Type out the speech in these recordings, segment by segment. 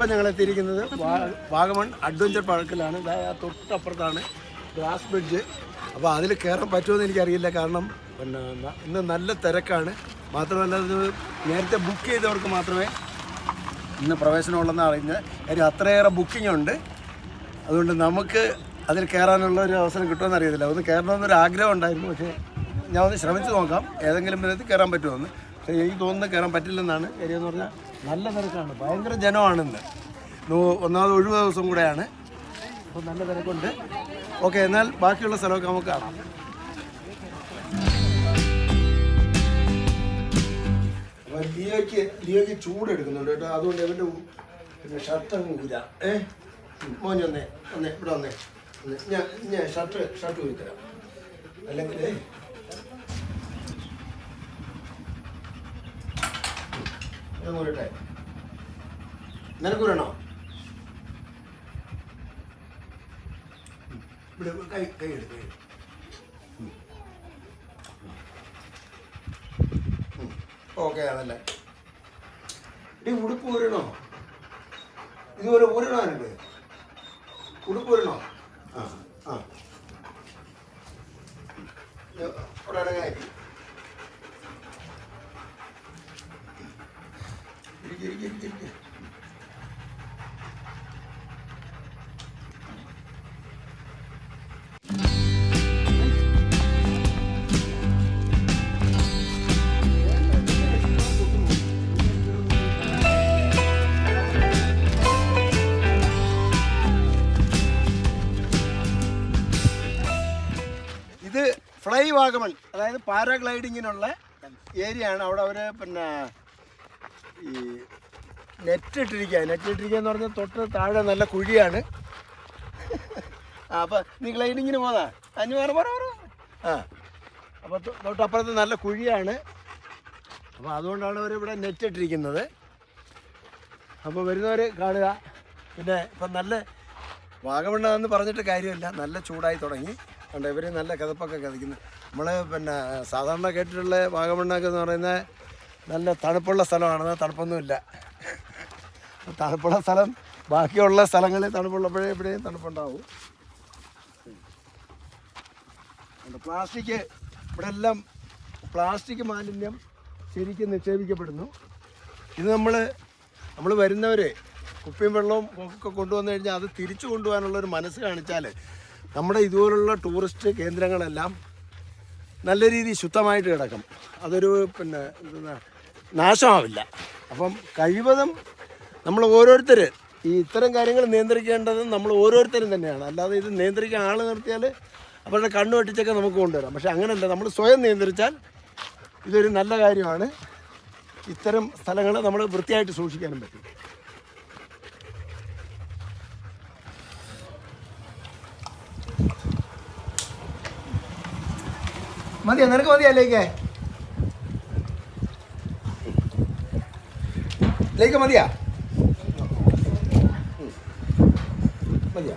ഇപ്പം ഞങ്ങൾ എത്തിയിരിക്കുന്നത് വാഗമൺ അഡ്വഞ്ചർ പാർക്കിലാണ് ആ തൊട്ടപ്പുറത്താണ് ഗ്ലാസ് ബ്രിഡ്ജ്. അപ്പോൾ അതിൽ കയറാൻ പറ്റുമെന്ന് എനിക്കറിയില്ല. കാരണം പിന്നെ ഇന്ന് നല്ല തിരക്കാണ്. മാത്രമല്ല അത് നേരത്തെ ബുക്ക് ചെയ്തവർക്ക് മാത്രമേ ഇന്ന് പ്രവേശനമുള്ളതെന്ന് അറിയുന്നത് കാര്യം അത്രയേറെ ബുക്കിംഗ് ഉണ്ട്. അതുകൊണ്ട് നമുക്ക് അതിൽ കയറാനുള്ള ഒരു അവസരം കിട്ടുമെന്ന് അറിയത്തില്ല. ഒന്ന് കയറണമെന്നൊരു ആഗ്രഹം ഉണ്ടായിരുന്നു. പക്ഷേ ഞാൻ ഒന്ന് ശ്രമിച്ചു നോക്കാം. ഏതെങ്കിലും വിധത്തിൽ കയറാൻ പറ്റുമെന്ന്. എനിക്ക് തോന്നുന്നത് കയറാൻ പറ്റില്ലെന്നാണ് കാര്യം എന്ന് പറഞ്ഞാൽ നല്ല തിരക്കാണ്. ഭയങ്കര ജനമാണ് ഇന്ന് നൂ- ഒന്നാമത് ഒഴിവ് ദിവസം കൂടെയാണ്. അപ്പോൾ നല്ല തിരക്കുണ്ട്. ഓക്കെ എന്നാൽ ബാക്കിയുള്ള സ്ഥലമൊക്കെ നമുക്ക് കാണാം. ലിയോയ്ക്ക് ലിയോയ്ക്ക് ചൂടെടുക്കുന്നുണ്ട് കേട്ടോ. അതുകൊണ്ട് എവിടെ പിന്നെ ഷർട്ട് അങ്ങ് ഊരാ. ഏ? മോനെ ഒന്നേ ഒന്നേ ഇവിടെ വന്നേ. ഞാൻ ഞാൻ ഷർട്ട് ഷർട്ട് ഊരിത്തരാം. തരാം അല്ലെങ്കിൽ ഞാൻ ഊരട്ടെ നിനക്ക് ഊരണോ ഇവിടെ കൈ കൈ എടുത്ത് കൈ ഓക്കെ അതല്ലേ ഇനി ഉടുപ്പ് ഊരണോ ഇതുപോലെ ഊരണോ എനിക്ക് ഉടുപ്പ് ഊരണോ ആ ആ ഇത് ഇത് ഫ്ലൈ വാഗമൺ അതായത് പാരാഗ്ലൈഡിങ്ങിനുള്ള ഏരിയ ആണ് അവിടെ അവർ പിന്നെ ഈ നെറ്റ് ഇട്ടിരിക്കുക നെറ്റ് ഇട്ടിരിക്കുക എന്ന് പറഞ്ഞാൽ തൊട്ട് താഴെ നല്ല കുഴിയാണ്. ആ അപ്പോൾ അതിനിങ്ങനെ പോന്നാ? അഞ്ഞു പറ പറ. ആ അപ്പോൾ തൊട്ടപ്പുറത്ത് നല്ല കുഴിയാണ്. അപ്പോൾ അതുകൊണ്ടാണ് അവർ ഇവിടെ നെറ്റ് ഇട്ടിരിക്കുന്നത്. അപ്പോൾ വരുന്നവർ കാണുക. പിന്നെ ഇപ്പം നല്ല വാഗമണ്ണെന്ന് പറഞ്ഞിട്ട് കാര്യമില്ല. നല്ല ചൂടായി തുടങ്ങി. അതുകൊണ്ട് ഇവർ നല്ല കിതപ്പൊക്കെ കഥിക്കുന്നു നമ്മൾ പിന്നെ സാധാരണ കേട്ടിട്ടുള്ള വാഗമണ്ണൊക്കെ എന്ന് പറയുന്നത് നല്ല തണുപ്പുള്ള സ്ഥലമാണെന്ന് തണുപ്പൊന്നുമില്ല. തണുപ്പുള്ള സ്ഥലം. ബാക്കിയുള്ള സ്ഥലങ്ങളിൽ തണുപ്പുള്ളപ്പോഴേ എവിടെയും തണുപ്പുണ്ടാവും. പ്ലാസ്റ്റിക് ഇവിടെ എല്ലാം പ്ലാസ്റ്റിക് മാലിന്യം ശരിക്കും നിക്ഷേപിക്കപ്പെടുന്നു. ഇത് നമ്മൾ നമ്മൾ വരുന്നവർ കുപ്പിയും വെള്ളവും ഒക്കെ കൊണ്ടുവന്നു കഴിഞ്ഞാൽ അത് തിരിച്ചു കൊണ്ടുപോകാനുള്ള ഒരു മനസ്സ് കാണിച്ചാൽ നമ്മുടെ ഇതുപോലുള്ള ടൂറിസ്റ്റ് കേന്ദ്രങ്ങളെല്ലാം നല്ല രീതിയിൽ ശുദ്ധമായിട്ട് കിടക്കും. അതൊരു പിന്നെ നാശമാവില്ല. അപ്പം കഴിവതും നമ്മൾ ഓരോരുത്തർ ഈ ഇത്തരം കാര്യങ്ങൾ നിയന്ത്രിക്കേണ്ടത് നമ്മൾ ഓരോരുത്തരും തന്നെയാണ്. അല്ലാതെ ഇത് നിയന്ത്രിക്കാൻ ആൾ നിർത്തിയാൽ അവരുടെ കണ്ണു വെട്ടിച്ചൊക്കെ നമുക്ക് കൊണ്ടുവരാം. പക്ഷെ അങ്ങനെയല്ല നമ്മൾ സ്വയം നിയന്ത്രിച്ചാൽ ഇതൊരു നല്ല കാര്യമാണ്. ഇത്തരം സ്ഥലങ്ങൾ നമ്മൾ വൃത്തിയായിട്ട് സൂക്ഷിക്കാനും പറ്റും. മതിയോ? നിനക്ക് മതിയല്ലേക്കേ ലേക്ക് മതിയാ ഉം. മതിയോ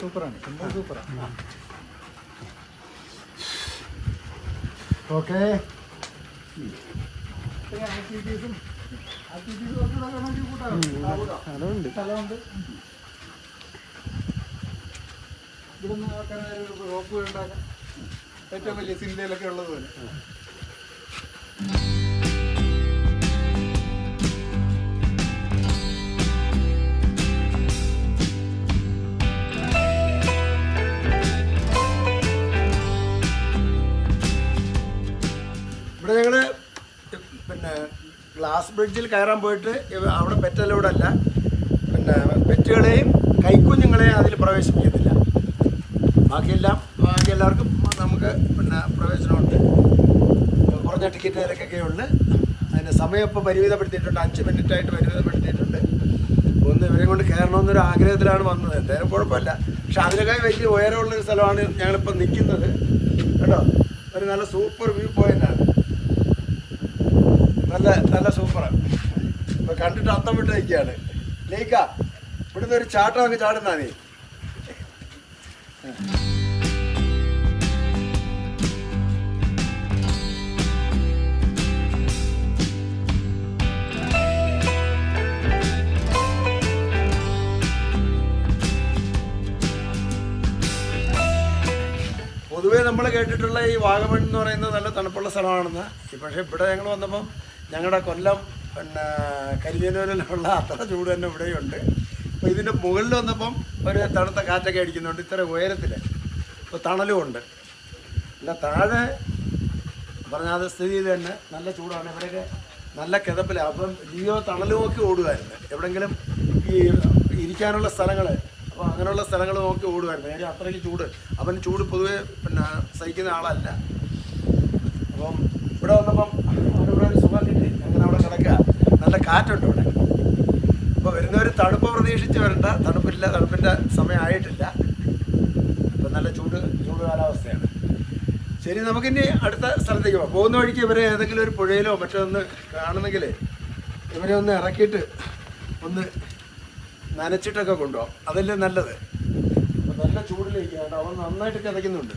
സൂപ്പറാണ് സംഭവം സൂപ്പറാണ് ഓക്കെ. ആക്ടിവിറ്റീസും ആക്ടിവിറ്റീസ് കുറച്ചുകൂടെ കൂട്ടാം. അതുണ്ട് സ്ഥലമുണ്ട്. ഇവിടുന്ന് റോപ്പ് ഉണ്ടാക്കാം ഏറ്റവും വലിയ സിനിമയിലൊക്കെ ഉള്ളതുപോലെ. ഗ്ലാസ് ബ്രിഡ്ജിൽ കയറാൻ പോയിട്ട് അവിടെ പെറ്റലോടല്ല പിന്നെ പെറ്റുകളെയും കൈക്കുഞ്ഞുങ്ങളെയും അതിൽ പ്രവേശിപ്പിക്കുന്നില്ല ബാക്കിയെല്ലാം ബാക്കി എല്ലാവർക്കും നമുക്ക് പിന്നെ പ്രവേശനമുണ്ട്. കുറഞ്ഞ ടിക്കറ്റ് നിരക്കൊക്കെ ഉണ്ട് അതിന്റെ സമയം ഇപ്പോൾ പരിമിതപ്പെടുത്തിയിട്ടുണ്ട്. അഞ്ച് മിനിറ്റായിട്ട് പരിമിതപ്പെടുത്തിയിട്ടുണ്ട്. ഒന്ന് ഇവരെ കൊണ്ട് കയറണമെന്നൊരു ആഗ്രഹത്തിലാണ് വന്നത്. എന്തായാലും കുഴപ്പമില്ല. പക്ഷെ അതിനേക്കാൾ വലിയ ഉയരമുള്ളൊരു സ്ഥലമാണ് ഞങ്ങളിപ്പോൾ നിൽക്കുന്നത്. കേട്ടോ? ഒരു നല്ല സൂപ്പർ വ്യൂ പോയിന്റാണ് നല്ല നല്ല സൂപ്പറാണ് ഇപ്പൊ കണ്ടിട്ട് അത്തം വിട്ട് നിൽക്കുകയാണ്. ലൈക്ക ഇവിടുന്ന് ഒരു ചാട്ടം അങ്ങ് ചാടുന്നാ നീ. പൊതുവേ നമ്മൾ കേട്ടിട്ടുള്ള ഈ വാഗമൺ എന്ന് പറയുന്നത് നല്ല തണുപ്പുള്ള സ്ഥലമാണെന്ന്. പക്ഷേ ഇവിടെ ഞങ്ങൾ വന്നപ്പം ഞങ്ങളുടെ കൊല്ലം പിന്നെ കരിമീനൂരിലുള്ള അത്ര ചൂട് തന്നെ ഇവിടെയുണ്ട്. അപ്പോൾ ഇതിന്റെ മുകളിൽ വന്നപ്പം ഒരു തണുത്ത കാറ്റൊക്കെ അടിക്കുന്നുണ്ട്. ഇത്ര ഉയരത്തിൽ ഇപ്പോൾ തണലും ഉണ്ട്. അല്ല താഴെ പറഞ്ഞാൽ സ്ഥിതി തന്നെ നല്ല ചൂടാണ്. ഇവിടെയൊക്കെ നല്ല കിതപ്പിലാണ് അപ്പം ലിയോ തണലും ഒക്കെ ഓടുമായിരുന്നു എവിടെങ്കിലും ഈ ഇരിക്കാനുള്ള സ്ഥലങ്ങൾ അപ്പോൾ അങ്ങനെയുള്ള സ്ഥലങ്ങൾ നോക്കി ഓടുമായിരുന്നു കാര്യം അത്രയ്ക്ക് ചൂട്. അവൻ ചൂട് പൊതുവേ പിന്നെ സഹിക്കുന്ന ആളല്ല. അപ്പം ഇവിടെ വന്നപ്പം അവനിവിടെ ഒരു സുഖം കിട്ടി അങ്ങനെ അവിടെ കിടക്കുക നല്ല കാറ്റുണ്ട് ഇവിടെ. അപ്പോൾ വരുന്നവർ തണുപ്പ് പ്രതീക്ഷിച്ച് വരണ്ട. തണുപ്പില്ല തണുപ്പിന്റെ സമയമായിട്ടില്ല ഇപ്പം നല്ല ചൂട് ചൂട് കാലാവസ്ഥയാണ്. ശരി നമുക്കിനി അടുത്ത സ്ഥലത്തേക്ക് പോകാം. പോകുന്ന വഴിക്ക് ഇവരെ ഏതെങ്കിലും ഒരു പുഴയിലോ മറ്റോ ഒന്ന് കാണുന്നെങ്കിൽ ഇവരെ ഒന്ന് ഇറക്കിയിട്ട് ഒന്ന് നനച്ചിട്ടൊക്കെ കൊണ്ടുപോകാം. അതല്ലേ നല്ലത്. അപ്പം നല്ല ചൂടിലേക്ക് അവൻ നന്നായിട്ട് കിതയ്ക്കുന്നുണ്ട്.